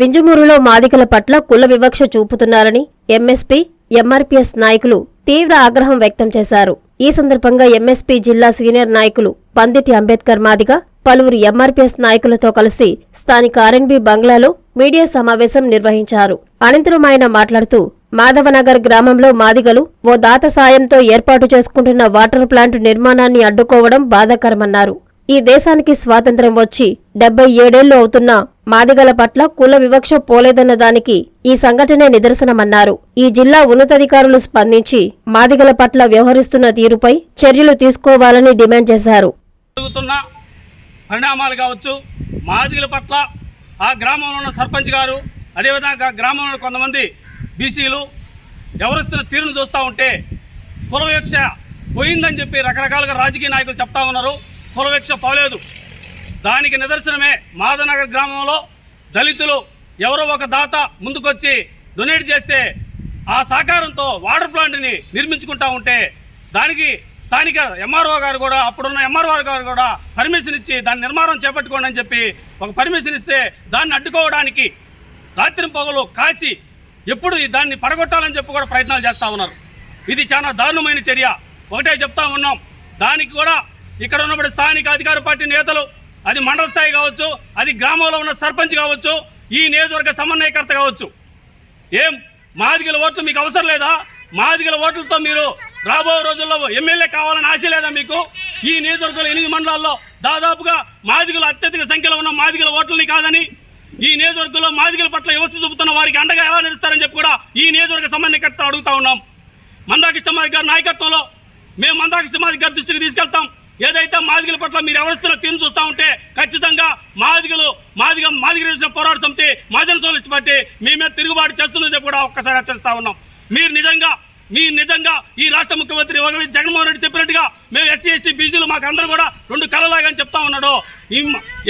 వింజమూరులో మాదిగల పట్ల కుల వివక్ష చూపుతున్నారని ఎంఎస్పీ ఎంఆర్పీఎస్ నాయకులు తీవ్ర ఆగ్రహం వ్యక్తం చేశారు. ఈ సందర్భంగా ఎంఎస్పీ జిల్లా సీనియర్ నాయకులు పందిటి అంబేద్కర్ మాదిగ పలువురు ఎంఆర్పీఎస్ నాయకులతో కలిసి స్థానిక ఆర్ఎన్బి బంగ్లాలో మీడియా సమావేశం నిర్వహించారు. అనంతరం ఆయన మాట్లాడుతూ మాధవనగర్ గ్రామంలో మాదిగలు ఓ దాత సాయంతో ఏర్పాటు చేసుకుంటున్న వాటర్ ప్లాంట్ నిర్మాణాన్ని అడ్డుకోవడం బాధాకరమన్నారు. ఈ దేశానికి స్వాతంత్ర్యం వచ్చి డెబ్బై ఏడేళ్ళు అవుతున్న మాదిగల పట్ల కుల వివక్ష పోలేదన్న దానికి ఈ సంఘటనే నిదర్శనమన్నారు. ఈ జిల్లా ఉన్నతాధికారులు స్పందించి మాదిగల పట్ల వ్యవహరిస్తున్న తీరుపై చర్యలు తీసుకోవాలని డిమాండ్ చేశారు. పరిణామాలు కావచ్చు మాదిగల పట్ల ఆ గ్రామంలో ఉన్న సర్పంచ్ గారు అదేవిధంగా గ్రామంలో కొంతమంది బీసీలు వ్యవహరిస్తున్న తీరును చూస్తూ ఉంటే కుల వివక్ష పోయిందని చెప్పి రకరకాలుగా రాజకీయ నాయకులు చెప్తా ఉన్నారు. కులవివక్ష పోలేదు. దానికి నిదర్శనమే మాధనగర్ గ్రామంలో దళితులు ఎవరో ఒక దాత ముందుకొచ్చి డొనేట్ చేస్తే ఆ సహకారంతో వాటర్ ప్లాంట్ని నిర్మించుకుంటా ఉంటే దానికి స్థానిక ఎంఆర్ఓ గారు కూడా అప్పుడున్న ఎంఆర్ఓ గారు కూడా పర్మిషన్ ఇచ్చి దాని నిర్మాణం చేపట్టుకోండి అని చెప్పి ఒక పర్మిషన్ ఇస్తే దాన్ని అడ్డుకోవడానికి రాత్రి పొగలు కాచి ఎప్పుడు దాన్ని పడగొట్టాలని చెప్పి కూడా ప్రయత్నాలు చేస్తూ ఉన్నారు. ఇది చాలా దారుణమైన చర్య. ఒకటే చెప్తా ఉన్నాం. దానికి కూడా ఇక్కడ ఉన్నప్పుడు స్థానిక అధికార పార్టీ నేతలు అది మండల స్థాయి కావచ్చు అది గ్రామంలో ఉన్న సర్పంచ్ కావచ్చు ఈ నియోజకవర్గ సమన్వయకర్త కావచ్చు. ఏం? మాదిగల ఓట్లు మీకు అవసరం లేదా? మాదిగల ఓట్లతో మీరు రాబోయే రోజుల్లో ఎమ్మెల్యే కావాలని ఆశ లేదా మీకు? ఈ నియోజకవర్గంలో ఎనిమిది మండలాల్లో దాదాపుగా మాదిగలు అత్యధిక సంఖ్యలో ఉన్న మాదిగల ఓట్లని కాదని ఈ నియోజకవర్గంలో మాదిగల పట్ల యువత చూపుతున్న వారికి అండగా ఎలా నిలుస్తారని చెప్పి కూడా ఈ నియోజకవర్గ సమన్వయకర్త అడుగుతా ఉన్నాం. మందాకృష్ణమాది గారి నాయకత్వంలో మేము మందాకృష్ణమాది గారి దృష్టికి తీసుకెళ్తాం. ఏదైతే మాదిగల పట్ల మీరు ఎవరిస్తున్న తీరు చూస్తూ ఉంటే ఖచ్చితంగా మాదిగలు మాదిగ మాదిగ చేసిన పోరాట సమితి మాదిగ సోలిస్ట్ పార్టీ మీ మీద తిరుగుబాటు చేస్తుందని చెప్పి కూడా ఒక్కసారి హెచ్చరిస్తా ఉన్నాం. మీరు నిజంగా మీ నిజంగా ఈ రాష్ట్ర ముఖ్యమంత్రి ఒక జగన్మోహన్ రెడ్డి చెప్పినట్టుగా మేము ఎస్సీ ఎస్టీ బీసీలు మాకు అందరూ కూడా రెండు కళలాగా అని చెప్తా ఉన్నాడు.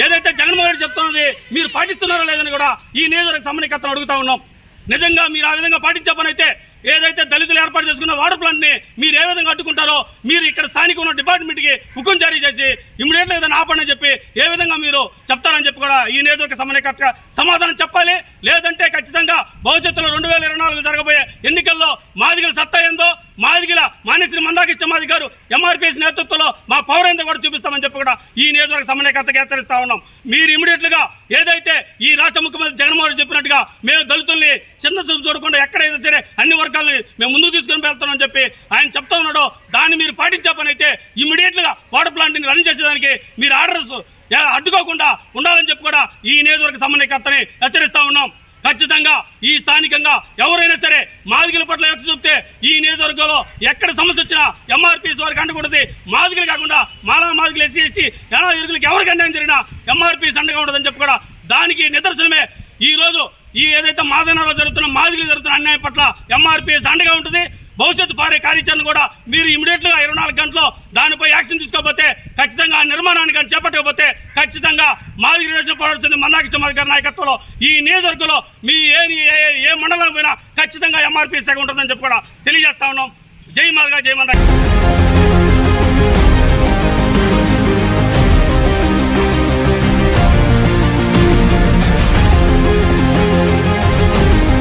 ఏదైతే జగన్మోహన్ రెడ్డి చెప్తున్నది మీరు పాటిస్తున్నారో లేదని కూడా ఈ నియోజకవర్గ సమన్వయకర్తను అడుగుతా ఉన్నాం. నిజంగా మీరు ఆ విధంగా పాటించే అయితే ఏదైతే దళితులు ఏర్పాటు చేసుకున్న వాటర్ ప్లాంట్ని మీరు ఏ విధంగా అడ్డుకుంటారో మీరు ఇక్కడ స్థానిక ఉన్న డిపార్ట్మెంట్కి హుకుం జారీ చేసి ఇమీడియట్ ఏదైనా ఆపండి చెప్పి ఏ విధంగా మీరు చెప్తారని చెప్పి కూడా ఈ నియోజకవర్గ సమన్వయకర్త సమాధానం చెప్పాలి. లేదంటే ఖచ్చితంగా భవిష్యత్తులో రెండు వేల ఇరవై నాలుగు జరగబోయే ఎన్నికల్లో మాదిగల సత్తా ఏందో మాదిగిల మానేశ్వరి మందాకిష్ట మాది గారు ఎంఆర్పిఎస్ నేతృత్వంలో మా పవర్ కూడా చూపిస్తామని చెప్పి కూడా ఈ నియోజకవర్గ సమన్వయకర్తకి హెచ్చరిస్తా ఉన్నాం. మీరు ఇమీడియట్లుగా ఏదైతే ఈ రాష్ట్ర ముఖ్యమంత్రి జగన్మోహన్ చెప్పినట్టుగా మేము దళితుల్ని చిన్న చూపు చూడకుండా ఎక్కడైతే సరే అన్ని వర్గాలని మేము ముందుకు తీసుకొని వెళ్తామని చెప్పి ఆయన చెప్తా ఉన్నాడో దాన్ని మీరు పాటించే పని అయితే ఇమీడియట్గా వాటర్ ప్లాంట్ని రన్ చేసేదానికి మీరు ఆర్డర్స్ అడ్డుకోకుండా ఉండాలని చెప్పి కూడా ఈ నియోజకవర్గ సమన్వయకర్తని హెచ్చరిస్తా ఉన్నాం. ఖచ్చితంగా ఈ స్థానికంగా ఎవరైనా సరే మాదిగల పట్ల ఎత్తి చూపితే నియోజకవర్గంలో ఎక్కడ సమస్య వచ్చినా ఎంఆర్పీఎస్ వారికి అండకూడదు మాదిగలు కాకుండా మాలా మాదిగలు ఎస్సీ ఎస్టీ ఎలా ఇరుగులకి ఎవరికి అన్యాయం జరిగినా ఎంఆర్పీఎస్ అండగా ఉండదని చెప్పి కూడా దానికి నిదర్శనమే. ఈ రోజు ఈ ఏదైతే మాదనాలో జరుగుతున్న మాదిగలు జరుగుతున్న అన్యాయం పట్ల ఎంఆర్పీఎస్ అండగా ఉంటుంది. భవిష్యత్తు పారే కార్యాచరణ కూడా మీరు ఇమీడియట్గా ఇరవై నాలుగు గంటల్లో దానిపై యాక్షన్ తీసుకోకపోతే ఖచ్చితంగా ఆ నిర్మాణాన్ని కానీ చేపట్టకపోతే ఖచ్చితంగా మాదిరి రిజర్వేషన్ పోరాడుతుంది మందాకృష్ణ మాది గారి నాయకత్వంలో ఈ నియోజకవర్గంలో మీ ఏ ఏ ఏ మండలం పోయినా ఖచ్చితంగా ఎంఆర్పీ శాఖ ఉంటుందని చెప్పి కూడా తెలియజేస్తా ఉన్నాం. జై మాదిగా జై మందా